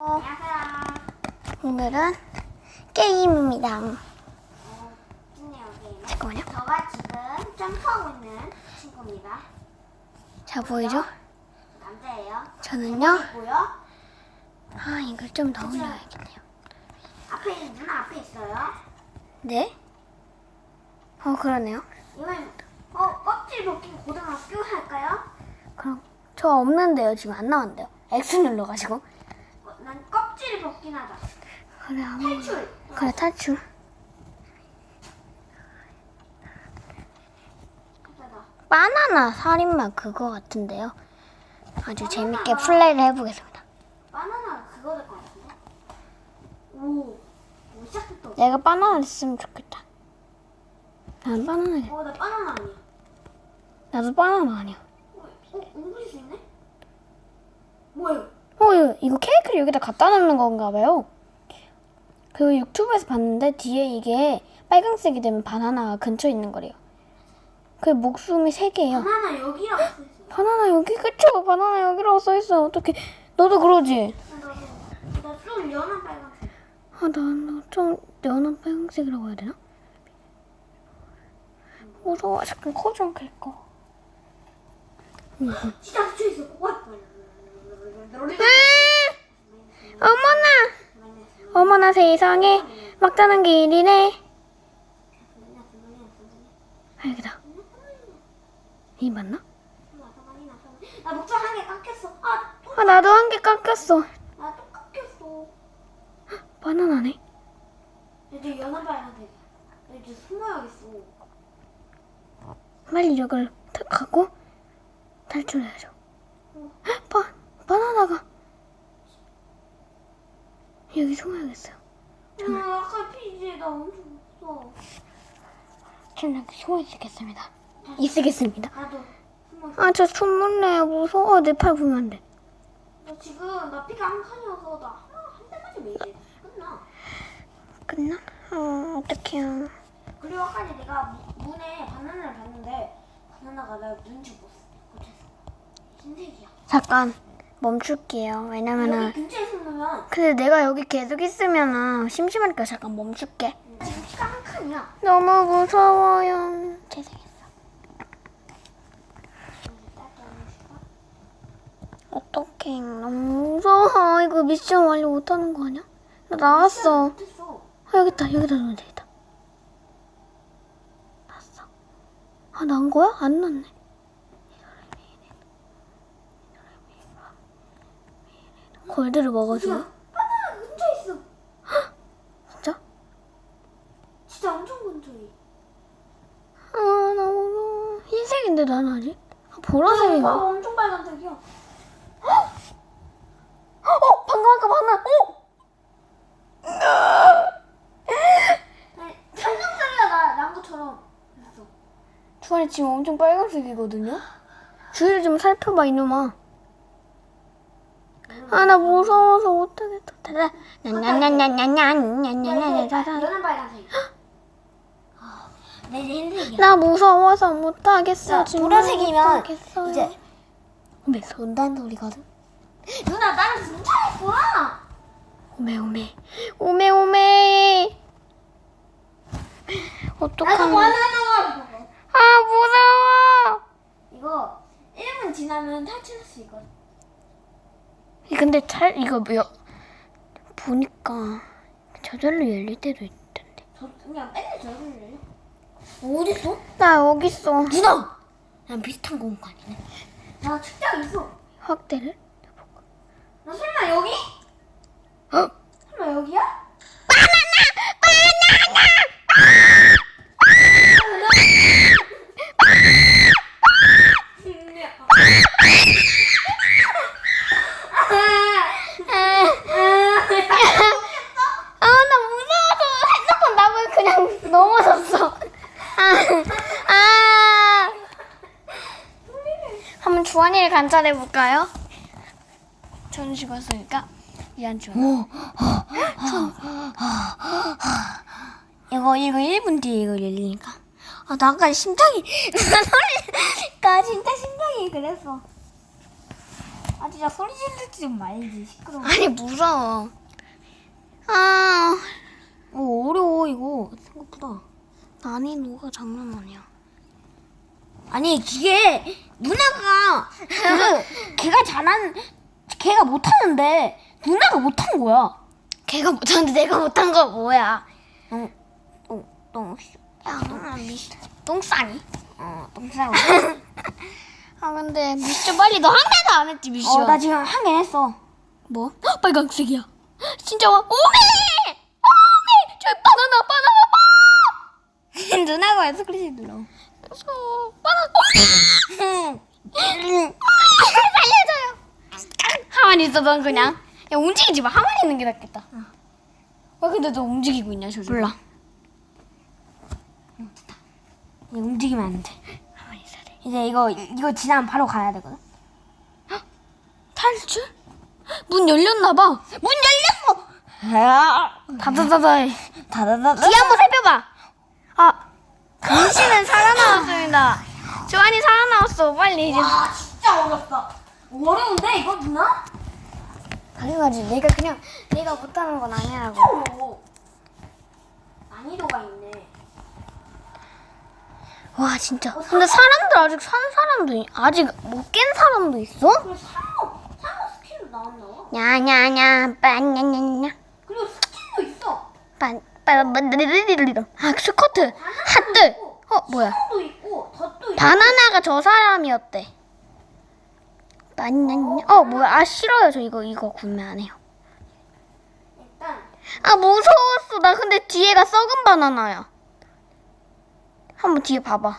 안녕하세요. 오늘은 게임입니다. 어. 잠깐만요. 저가 지금 점프하고 있는 친구입니다. 자 보이죠? 남자예요. 저는요. 아 이걸 좀 더 올려야겠네요. 앞에 눈 앞에 있어요. 네? 어 그러네요. 이건 어 껍질 벗긴 고등학교 할까요? 그럼 저 없는데요. 지금 안 나왔는데요. X 눌러가지고. 벗긴 하자. 그래 아무. 탈출. 그래 탈출. 바나나 살인마 그거 같은데요. 아주 재밌게 플레이를 해보겠습니다. 바나나 그거 될 것 같은데. 오. 오 시작부터. 내가 바나나 있으면 좋겠다. 난 바나나. 어, 나 바나나 아니야. 나도 바나나 아니야. 어, 어 옮길 수 있네? 뭐예요? 어, 이거, 이거 케이크를 여기다 갖다 놓는 건가 봐요. 그 유튜브에서 봤는데 뒤에 이게 빨간색이 되면 바나나가 근처에 있는 거래요. 그 목숨이 세 개예요. 바나나 여기라고 써 있어요. 바나나 여기 그쵸? 바나나 여기라고 써 있어. 어떻게? 너도 그러지? 나좀 연한 빨간색. 아, 나좀 연한 빨간색이라고 해야 되나? 무서워. 잠깐 코좀 긁고. 진짜 붙여 있어. 와. 어머나! 어머나 세상에 막다른 길이네. 아, 여기다. 이 맞나? 나 목줄 한개 깎였어. 아, 또, 아, 나도 한 개 깎였어. 나또 깎였어. 바나나네. 이제 연한 빨간색. 나 이제 숨어야겠어. 빨리 이걸 탁 하고 탈출해야죠. 헉, 바, 바나나가 여기 숨어야겠어요. 아, 아까 피지 나 엄청 무서워. 여기 숨어 있겠습니다. 있겠습니다. 나도 숨어. 아, 저 숨을래요. 무서워. 내 팔 보면 안 돼. 나 지금 나 피가 한 칸이어서 나 하나 한 대만 좀 이제 끝나. 끝나? 어, 어떡해요. 그리고 아까 내가 무- 문에 바나나를 봤는데 바나나가 나 눈치 못 못했어. 흰색이야. 잠깐 멈출게요. 왜냐면은 근처에 숨으면 근데 내가 여기 계속 있으면은 심심하니까 잠깐 멈출게. 지금 피가 한 칸이야. 너무 무서워요. 재생했어. 어떡해. 너무 무서워. 이거 미션 완료 못하는 거 아니야? 나 나왔어. 못했어. 아, 여기 있다. 여기다 놓으면 되겠다. 났어. 아, 난 거야? 안 났네. 골드를 먹어줘. 바나나 근처에 있어. 진짜? 진짜 엄청 근처에. 아, 나 무서워. 흰색인데 난 아직? 아, 아, 보라색인가? 엄청 빨간색이야. 어! 방금 아까 하나! 어! 삼성살이가 나, 난 것처럼 있어. 주환이 지금 엄청 빨간색이거든요? 주위를 좀 살펴봐, 이놈아. 아, 나 무서워서 못하겠다. 야, 냐냐냐냐냐냐냐냐냐냐냐 연한 빨간색. 아, 내 흰색이야. 나 무서워서 못하겠어. 야, 정말 보라색이면 못하겠어요. 이제 오메, 손단 소리거든? 누나 나랑 진짜 했구나. 오메, 오메. 오메, 오메. 나도 어떡하면. 바나나. 아, 무서워. 이거 1분 지나면 탈출할 수 있거든. 근데 잘, 이거 몇, 보니까 저절로 열릴 때도 있던데. 저 그냥 맨날 저를 어디 있어? 나 여기 있어. 누나. 난 비슷한 공간이네. 나 책장 있어. 확대를? 나 설마 여기? 어? 설마 여기야? 아, 나 무서워서 핸드폰 나무에 그냥 넘어졌어. 아, 아. 한번 주환이를 관찰해 볼까요? 전 죽었으니까 이안 죽었. 이거 이거 1분 뒤에 이거 열리니까. 아, 나 아까 심장이 나 진짜 심장이 그랬어. 아 진짜 소리 지르지 좀 말지 시끄러워. 아니 무서워. 아 어 어려워 이거 생각보다. 난이도가 장난 아니야. 아니 그게 누나가 그 걔가 잘하는 걔가 못하는데 누나가 못한 거야. 걔가 못하는데 내가 못한 거 뭐야? 어, 똥, 똥, 야, 똥싸니? 어, 똥 싸고. 아 근데 미션 빨리 너 한 개도 안 했지 미션. 어, 나 지금 한 개 했어. 뭐? 헉, 빨강색이야. 진짜 와. 오메! 눌러? 바. 그래서 바나나. 오메! 살려줘요. 가만히 있어 넌 그냥. 야 움직이지 마. 가만히 있는 게 낫겠다. 왜 근데 너 움직이고 있냐 조심. 몰라. 이거 움직이면 안 돼. 가만히 있어야 돼. 이제 이거 이거 지나면 바로 가야 되거든. 탈출? 문 열렸나 봐. 문 열렸어. 아, 다다다다. 다다다다. 뒤 한번 당신은 살아나왔습니다. 조안이 살아나왔어. 빨리 이제. 와 진짜 어렵다. 어려운데 이거 누나? 당연하지. 내가 그냥 내가 못하는 건 아니라고. 어려워. 난이도가 있네. 와 진짜. 근데 사람들 아직 산 사람도 있- 아직 못 깬 사람도 있어? 그리고 상어 상어 스킬도 나왔나 봐. 냐냐냐 빠냐냐냐 그리고 스킬도 있어. 빠빠빠리리리리. 아 스커트 핫들. 어 뭐야? 있고 덧도 있고. 바나나가 저 사람이었대. 빠냐냐. 어 뭐야? 아 싫어요. 저 이거 이거 구매 안 해요. 일단 아 무서웠어. 나 근데 뒤에가 썩은 바나나야. 한번 뒤에 봐봐.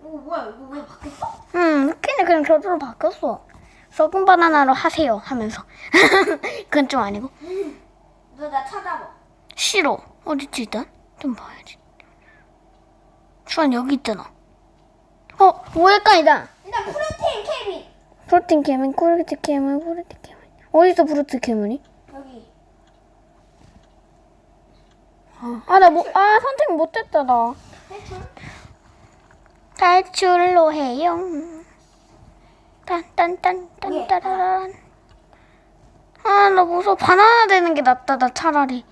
이거 뭐야 이거 왜 바뀌었어? 음, 웃기네. 그냥 저절로 바뀌었어. 썩은 바나나로 하세요 하면서. 그건 좀 아니고. 너 나 찾아봐. 싫어. 어딨지 일단? 좀 봐야지. 주한 여기 있잖아. 어, 오일간이다. 일단 프로테인 케빈 프로틴 캐물, 코르트 캐물, 프로틴 캐물. 어디서 프로틴 캐물이? 여기. 아, 나 뭐, 아, 선택 못했다, 나. 탈출로 해요. 딴딴딴딴따라란. 아, 나 무서워. 바나나 되는 게 낫다, 나 차라리.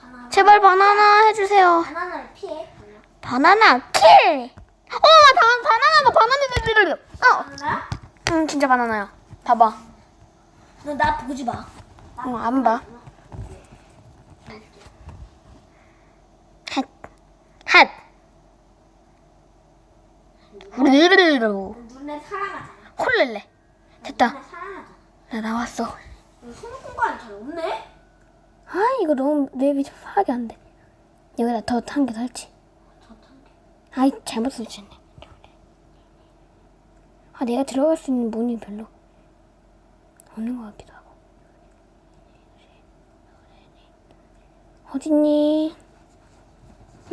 바나나. 제발 바나나 해주세요. 바나나를 피해. 바나나 킬! 어, 바, 바나나가 바나나 어, 바나나? 응, 진짜 바나나야. 봐봐. 너나 보지 마. 응, 안 봐. 핫, 핫. 후르르르. 눈에 살아나잖아. 홀렐레. 됐다. 눈에. 나 나왔어. 숨은 공간이 잘 없네. 아, 이거 너무 맵이 좀 파악이 안 돼. 여기다 더 한 개 더 할지. 아이, 잘못 설치했네. 아, 내가 들어갈 수 있는 문이 별로 없는 것 같기도 하고. 어딨니?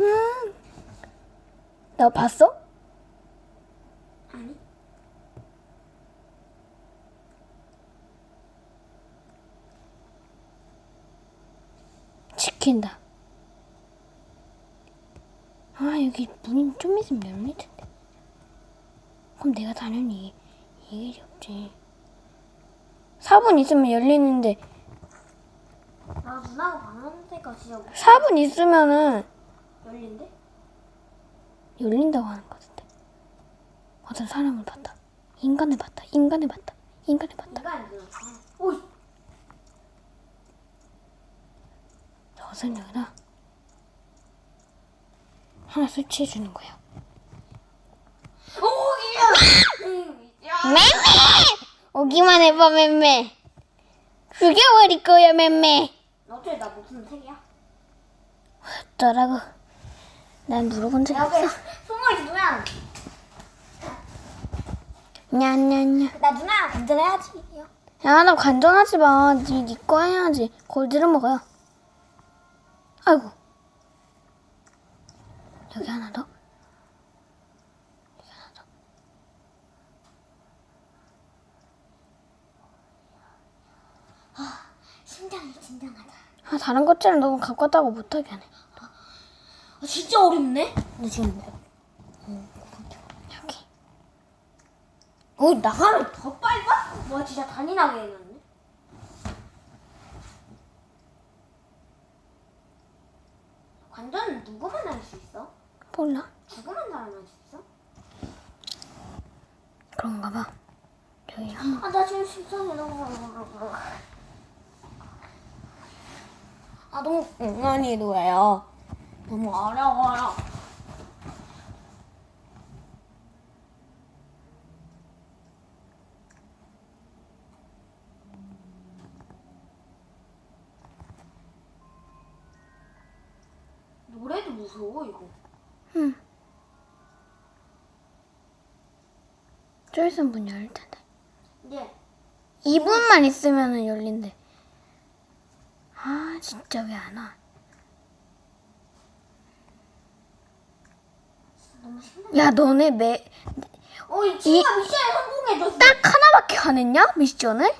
음. 나 봤어? 아니. 지킨다. 아, 여기 문이 좀 있으면 열릴 텐데. 그럼 내가 당연히 이게 없지. 4분 있으면 열리는데, 나 누나가 바나나 때가 진짜 4분 있으면은 열린데? 열린다고 하는 것 같은데. 어떤 사람을 봤다. 인간을 봤다. 인간을 봤다. 인간을 봤다. 인간이 누나. 오이. 저것은 여기다 하나 설치해 주는 거야. 오기야. 맴매! 오기만 해봐, 맴매. 죽여버릴 거야, 맴매. 어째 나 무슨 색이야? 어쩌라고. 난 물어본 적이 여기 없어. 숨어있어 누나. 냐냐냐. 나 누나 간절해야지. 야, 나 간전하지 마. 니, 니거 해야지. 골드를 먹어요. 아이고. 여기 하나 더. 심장이 진정하다. 아, 다른 것들은 너무 가깝다고 못하게 하네. 아, 진짜 어렵네. 나 지금 뭐? 여기. 어 나가면 더 봐. 와 진짜 잔인하게 해놨네. 관전은 누구만 할 수 있어? 몰라. 죽으면 사람 할 수 있어? 그런가 봐. 저희 한아나 지금 심장이 너무 아 너무 난이도예요. 너무 어려워요. 노래도 무서워 이거. 저 있으면 문 열릴 텐데. 예. 2분만 있으면 열린대. 아, 진짜 왜 안 와? 너무 신나. 야, 너네 매, 어, 이 친구가 미션 성공해줬어. 딱 하나밖에 안 했냐? 미션을?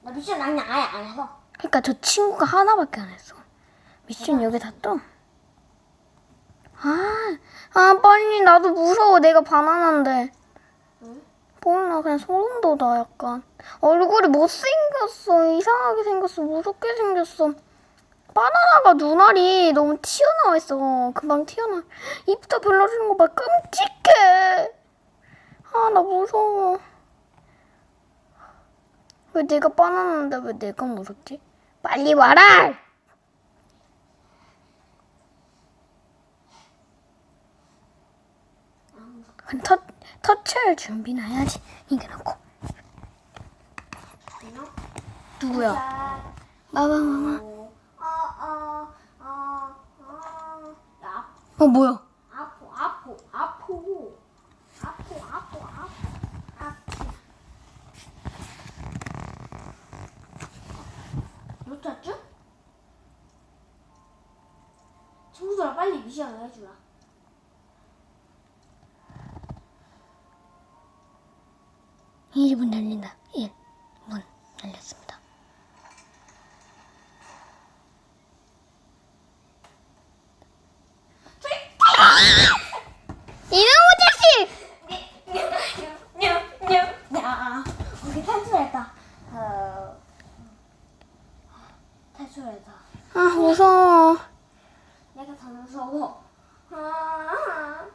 나 미션 아니 아예 안 해서. 그러니까 저 친구가 하나밖에 안 했어. 미션 여기 다 떠. 아, 아, 빨리. 나도 무서워. 내가 바나나인데. 응? 몰라, 그냥 소름 돋아, 약간. 얼굴이 못생겼어. 이상하게 생겼어. 무섭게 생겼어. 바나나가 눈알이 너무 튀어나와 있어. 금방 튀어나와. 입도 별로지는 거 봐. 끔찍해. 아, 나 무서워. 왜 내가 바나나인데 왜 내가 무섭지? 빨리 와라! 그럼 터, 터치할 준비나 해야지. 이게 놓고. 누구야? 자, 마마 마마. 어, 어, 어, 어, 뭐야? 아프, 아프, 아프, 아프, 아프, 아프, 아프. 못 찾죠? 친구들아 빨리 미션을 해주라. 일문 열린다. 1. 문 열렸습니다. 이놈의 자식! 야, 우리 탈출했다. 어, 탈출했다. 아, 무서워. 내가 더 무서워. 아,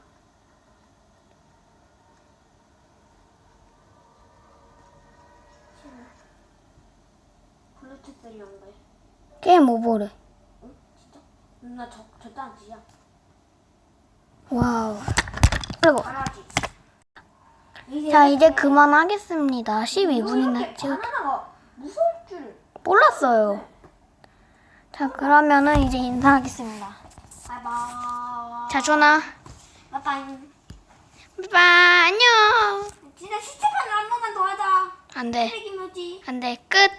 싫어. 블루투스 연결. 게임 오버래. 응? 진짜? 누나 저 절대 안 지야. 와우. 그리고. 자 이제 그만하겠습니다. 12분이나 이렇게 찍 바나나가 무서울 줄. 몰랐어요. 자 그러면은 이제 인사하겠습니다. 바이바이. 자 전화. 바이바이. 빠빠 안녕. 진짜 시체만 한 번만 더 하자. 안돼 쓰레기 묘지. 안돼 끝.